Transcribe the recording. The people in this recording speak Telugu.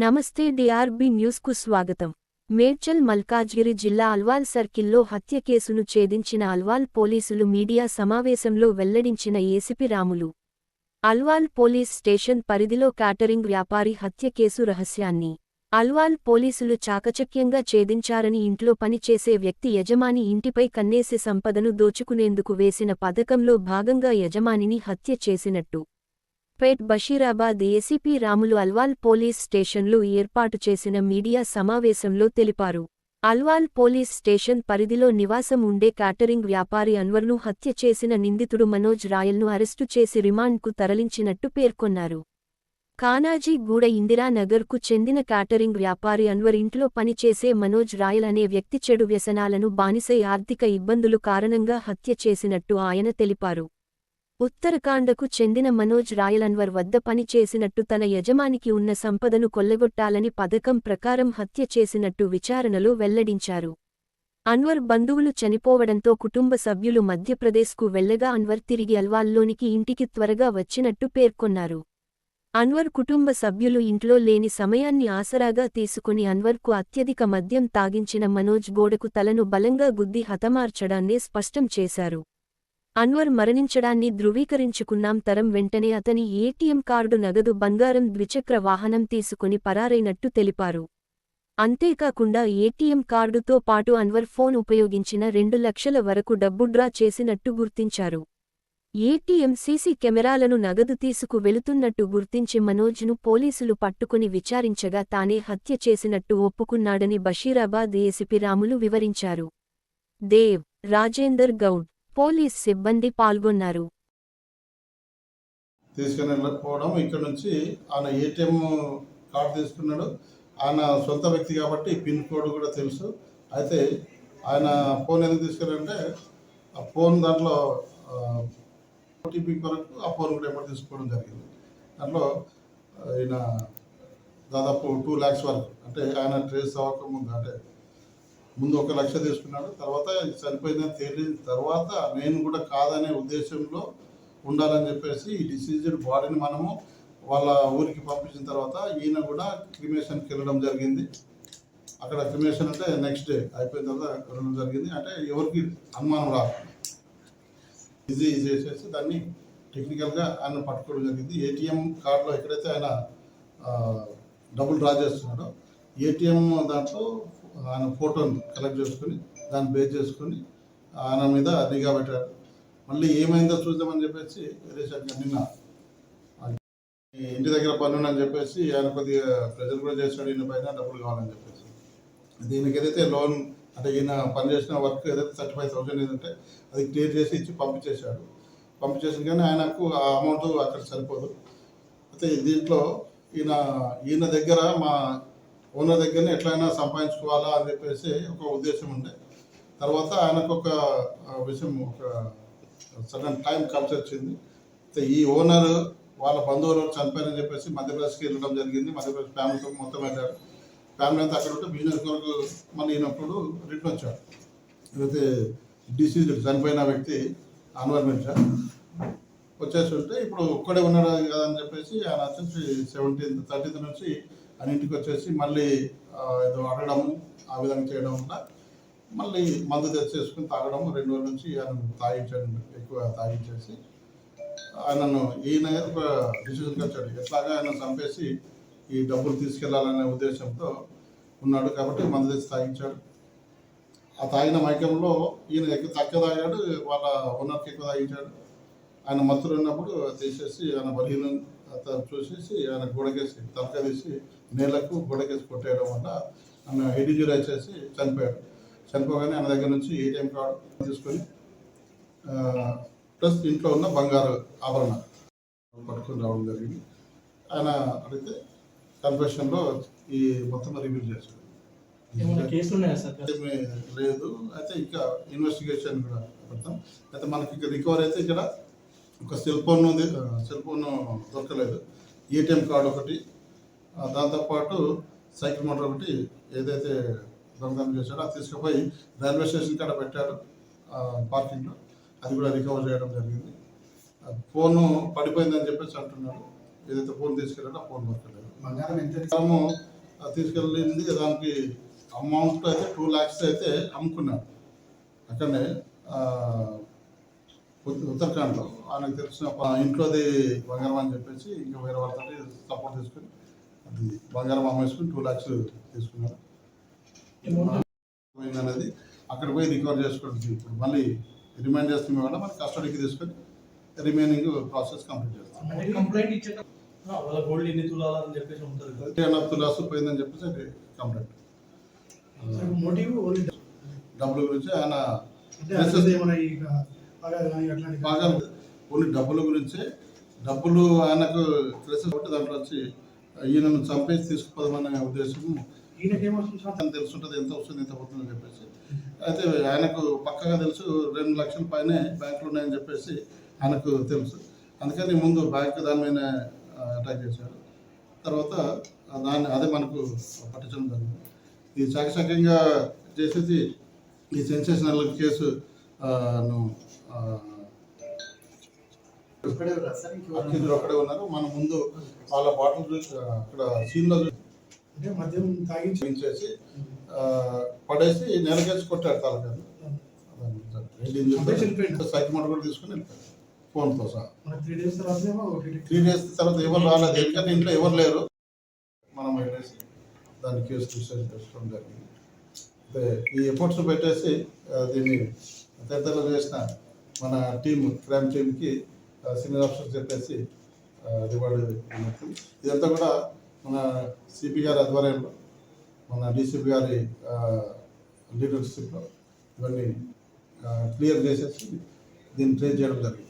నమస్తే డిఆర్బి న్యూస్కు స్వాగతం. మేడ్చల్ మల్కాజ్గిరి జిల్లా అల్వాల్ సర్కిల్లో హత్య కేసును ఛేదించిన అల్వాల్ పోలీసులు మీడియా సమావేశంలో వెల్లడించిన ACP Ramulu. Alwal police station పరిధిలో క్యాటరింగ్ వ్యాపారి హత్య కేసు రహస్యాన్ని. అల్వాల్ పోలీసులు చాకచక్యంగా ఛేదించారని ఇంట్లో పనిచేసే వ్యక్తి యజమాని ఇంటిపై కన్నేసి సంపదను దోచుకునేందుకు వేసిన పథకంలో భాగంగా యజమానిని హత్య చేసినట్టు. పేట్ బషీరాబాద్ ఏసీపీ రాములు అల్వాల్ పోలీస్ స్టేషన్లో ఏర్పాటు చేసిన మీడియా సమావేశంలో తెలిపారు. అల్వాల్ పోలీస్ స్టేషన్ పరిధిలో నివాసం ఉండే క్యాటరింగ్ వ్యాపారి అన్వర్ను హత్య చేసిన నిందితుడు మనోజ్ రాయల్ను అరెస్టు చేసి రిమాండ్కు తరలించినట్టు పేర్కొన్నారు. కానాజీగూడ ఇందిరానగర్కు చెందిన క్యాటరింగ్ వ్యాపారి అన్వర్ ఇంట్లో పనిచేసే మనోజ్ రాయల్ అనే వ్యక్తి చెడు వ్యసనాలను బానిసై ఆర్థిక ఇబ్బందులు కారణంగా హత్య చేసినట్టు ఆయన తెలిపారు. ఉత్తరకాండకు చెందిన మనోజ్ రాయలన్వర్ వద్ద పనిచేసినట్టు తన యజమానికి ఉన్న సంపదను కొల్లగొట్టాలని పథకం ప్రకారం హత్య చేసినట్టు విచారణలో వెల్లడించారు. అన్వర్ బంధువులు చనిపోవడంతో కుటుంబ సభ్యులు మధ్యప్రదేశ్కు వెళ్ళగా అన్వర్ తిరిగి అల్వాల్లోనికి ఇంటికి త్వరగా వచ్చినట్టు పేర్కొన్నారు. అన్వర్ కుటుంబ సభ్యులు ఇంట్లో లేని సమయాన్ని ఆసరాగా తీసుకుని అన్వర్కు అత్యధిక మద్యం తాగించిన మనోజ్ గోడకు తలను బలంగా గుద్ది హతమార్చడాన్నే స్పష్టం చేశారు. అన్వర్ మరణించడాన్ని ధృవీకరించుకున్నాం తరం వెంటనే అతని ఏటీఎం కార్డు నగదు బంగారం ద్విచక్ర వాహనం తీసుకుని పరారైనట్టు తెలిపారు. అంతేకాకుండా ఏటీఎం కార్డుతో పాటు అన్వర్ ఫోన్ ఉపయోగించిన రెండు లక్షల వరకు డబ్బు డ్రా చేసినట్టు గుర్తించారు. ఏటీఎం సీసీ కెమెరాలను నగదు తీసుకు వెళుతున్నట్టు గుర్తించి మనోజ్ను పోలీసులు పట్టుకుని విచారించగా తానే హత్య చేసినట్టు ఒప్పుకున్నాడని బషీరాబాద్ ఏసిపి రాములు వివరించారు. దేవ్ రాజేందర్ గౌడ్ పోలీస్ సిబ్బంది పాల్గొన్నారు. తీసుకుని వెళ్ళకపోవడం ఇక్కడ నుంచి ఆయన ఏటీఎం కార్డు తీసుకున్నాడు. ఆయన సొంత వ్యక్తి కాబట్టి పిన్ కోడ్ కూడా తెలుసు. అయితే ఆయన ఫోన్ ఎందుకు తీసుకెళ్ళారంటే ఆ ఫోన్ దాంట్లో ఓటీపీ కొరకు ఆ ఫోన్ కూడా ఎప్పుడు తీసుకోవడం జరిగింది. దాంట్లో ఆయన దాదాపు టూ ల్యాక్స్ వరకు అంటే ఆయన ట్రేస్ అవ్వకముందు అంటే ముందు ఒక లక్ష తీసుకున్నాడు తర్వాత చనిపోయిందని తేలిన తర్వాత నేను కూడా కాదనే ఉద్దేశంలో ఉండాలని చెప్పేసి ఈ డిసీజ్డ్ బాడీని మనము వాళ్ళ ఊరికి పంపించిన తర్వాత ఈయన కూడా క్రిమేషన్కి వెళ్ళడం జరిగింది. అక్కడ క్రిమేషన్ అంటే నెక్స్ట్ డే అయిపోయిన తర్వాత వెళ్ళడం జరిగింది. అంటే ఎవరికి అనుమానం రాదు. ఈజీ చేసేసి దాన్ని టెక్నికల్గా ఆయన పట్టుకోవడం జరిగింది. ఏటీఎం కార్డులో ఎక్కడైతే ఆయన డబ్బులు డ్రా చేస్తున్నాడో ఏటీఎం దాంట్లో ఆయన ఫోటోని కలెక్ట్ చేసుకుని దాన్ని బేస్ చేసుకుని ఆయన మీద నిఘా పెట్టాడు. మళ్ళీ ఏమైందో చూద్దామని చెప్పేసి రీసెంట్గా నిన్న ఇంటి దగ్గర పని ఉందని చెప్పేసి ఆయన కొద్దిగా ప్రెజర్ కూడా చేశాడు ఈయన పైన డబ్బులు కావాలని చెప్పేసి. దీనికి ఏదైతే లోన్ అంటే ఈయన పని చేసిన వర్క్ ఏదైతే థర్టీ ఫైవ్ థౌసండ్ ఏదంటే అది క్లియర్ చేసి ఇచ్చి పంపించేశాడు. పంపించేసిన కానీ ఆయనకు ఆ అమౌంట్ అక్కడ సరిపోదు. అయితే దీంట్లో ఈయన ఈయన దగ్గర మా ఓనర్ దగ్గరనే ఎట్లయినా సంపాదించుకోవాలా అని చెప్పేసి ఒక ఉద్దేశం ఉండే. తర్వాత ఆయనకు ఒక విషయం ఒక సడన్ టైం కలిసి వచ్చింది. ఈ ఓనర్ వాళ్ళ బంధువులు చనిపోయారని చెప్పేసి మధ్యప్రదేశ్కి వెళ్ళడం జరిగింది. మధ్యప్రదేశ్ ఫ్యామిలీతో మొత్తం వెళ్ళారు. ఫ్యామిలీ అంతా అక్కడ ఉంటే బిజినెస్ కొరకు మళ్ళీ ఈయనప్పుడు రిటర్న్ వచ్చాడు. అయితే డిసీజ్ చనిపోయిన వ్యక్తి అన్వర్ మిర్జా వచ్చేసి ఉంటే ఇప్పుడు ఒక్కడే ఉన్నాడు కదా అని చెప్పేసి ఆయన వచ్చేసి సెవెంటీన్త్ థర్టీన్త్ నుంచి అన్నింటికి వచ్చేసి మళ్ళీ ఏదో అడగడము ఆ విధంగా చేయడం వల్ల మళ్ళీ మందు తెచ్చేసుకుని తాగడం రెండు రోజుల నుంచి ఆయన తాగించాడు ఎక్కువ తాగించేసి ఆయనను ఈయన ఒక డిసిజన్కి వచ్చాడు. ఎట్లాగా ఆయన చంపేసి ఈ డబ్బులు తీసుకెళ్ళాలనే ఉద్దేశంతో ఉన్నాడు కాబట్టి మందు తెచ్చి తాగించాడు. ఆ తాగిన మైకంలో ఈయన ఎక్కువ తక్కువ తాగాడు వాళ్ళ ఓనర్కి ఎక్కువ తాగించాడు. ఆయన మత్తులు ఉన్నప్పుడు తీసేసి ఆయన బలహీనం అతను చూసేసి ఆయన గోడకేసి తలక తీసి నేలకు గోడకేసి కొట్టేయడం వల్ల ఆయన ఇంజరీ వచ్చేసి చనిపోయాడు. చనిపోగానే ఆయన దగ్గర నుంచి ఏటీఎం కార్డు తీసుకొని ప్లస్ ఇంట్లో ఉన్న బంగారు ఆభరణ పట్టుకొని రావడం జరిగింది. ఆయన అడిగితే కన్ఫెషన్లో ఈ మొత్తం రివీల్ చేశాడు. లేదు. అయితే ఇంకా ఇన్వెస్టిగేషన్ కూడా పెడతాం అయితే మనకి ఇక్కడ రికవర్ అయితే ఇక్కడ ఒక సెల్ ఫోన్ ఉంది. సెల్ ఫోన్ దొరకలేదు. ఏటీఎం కార్డు ఒకటి దాంతోపాటు సైకిల్ మోటార్ ఒకటి ఏదైతే దొంగతనం చేశాడో అది తీసుకుపోయి రైల్వే స్టేషన్ కాడ పెట్టాడు పార్కింగ్లో. అది కూడా రికవర్ చేయడం జరిగింది. ఫోను పడిపోయిందని చెప్పేసి అంటున్నాడు ఏదైతే ఫోన్ తీసుకెళ్ళాడో ఆ ఫోన్ దొరకలేదు. బంగారం ఎంత తీసుకెళ్ళింది దానికి అమౌంట్ అయితే టూ ల్యాక్స్ అయితే అమ్ముకున్నాడు అక్కడనే ఉత్తరాఖండ్లో. ఆయనకు తెలిసిన ప- ఇంట్లోది బంగారం అని చెప్పేసి ఇంకా వేరే వాళ్ళతో సపోర్ట్ తీసుకుని అది బంగారం అమ్మేసుకుని టూ ల్యాక్స్ తీసుకున్నారు. అనేది అక్కడ పోయి రికవర్ చేసుకోవడం ఇప్పుడు మళ్ళీ రిమైండ్ చేస్తుంది వల్ల మన కస్టడీకి తీసుకొని రిమైనింగ్ ప్రాసెస్ కంప్లీట్ చేస్తాం. కంప్లైంట్ ఇచ్చేట వాళ్ళ గోల్డ్ ఎన్ని తులాలని చెప్పేసి ఉంటుంది పోయిందని చెప్పేసి అది కంప్లైంట్ మోటివ్ డబ్బుల గురించి ఆయన బాగా ఓన్లీ డబ్బుల గురించి డబ్బులు ఆయనకు తెలిసి కాబట్టి దాంట్లో వచ్చి ఈయనను చంపేసి తీసుకుపోదామనే ఉద్దేశం తెలుసుంటుంది ఎంత వస్తుంది ఎంత పోతుంది అని చెప్పేసి. అయితే ఆయనకు పక్కగా తెలుసు రెండు లక్షల పైనే బ్యాంకులు ఉన్నాయని చెప్పేసి ఆయనకు తెలుసు. అందుకని ముందు బ్యాంక్ దాని మీద అటాక్ చేశాడు తర్వాత దాన్ని అదే మనకు పట్టించడం జరిగింది. ఈ చాకచక్యంగా చేసేసి ఈ సెన్సేషనల్ కేసు ఆ, ఒక్కడే ఉన్నారు. మన ముందు వాళ్ళ బాటిల్ అక్కడ సీన్లో అంటే మద్యం తాగించి చూపించేసి ఆ, పడేసి నెలకేసి అబ్బాయి చనిపోయిండు. సైకిల్ మోటర్ కూడా తీసుకుని వెళ్ళిపోయాడు ఫోన్తో సహా. త్రీ డేస్ తర్వాత ఎవరు రాలేదు. ఎందుకంటే ఇంట్లో ఎవరు లేరు. మనం వెళ్ళేసి దాన్ని కేసు డిసైడ్ చేసుకోవడం జరిగింది. ఈ ఎఫర్ట్స్ పెట్టేసి దీన్ని తదితరులు చేసిన మన టీం క్రైమ్ టీంకి సీనియర్ ఆఫీసర్ చెప్పేసి రివార్డు ఇదంతా కూడా మన సిపి గారి ఆధ్వర్యంలో మన డీసీపీ గారి లీడర్షిప్లో ఇవన్నీ క్లియర్ చేసేసి దీన్ని ట్రేస్ చేయడం జరిగింది.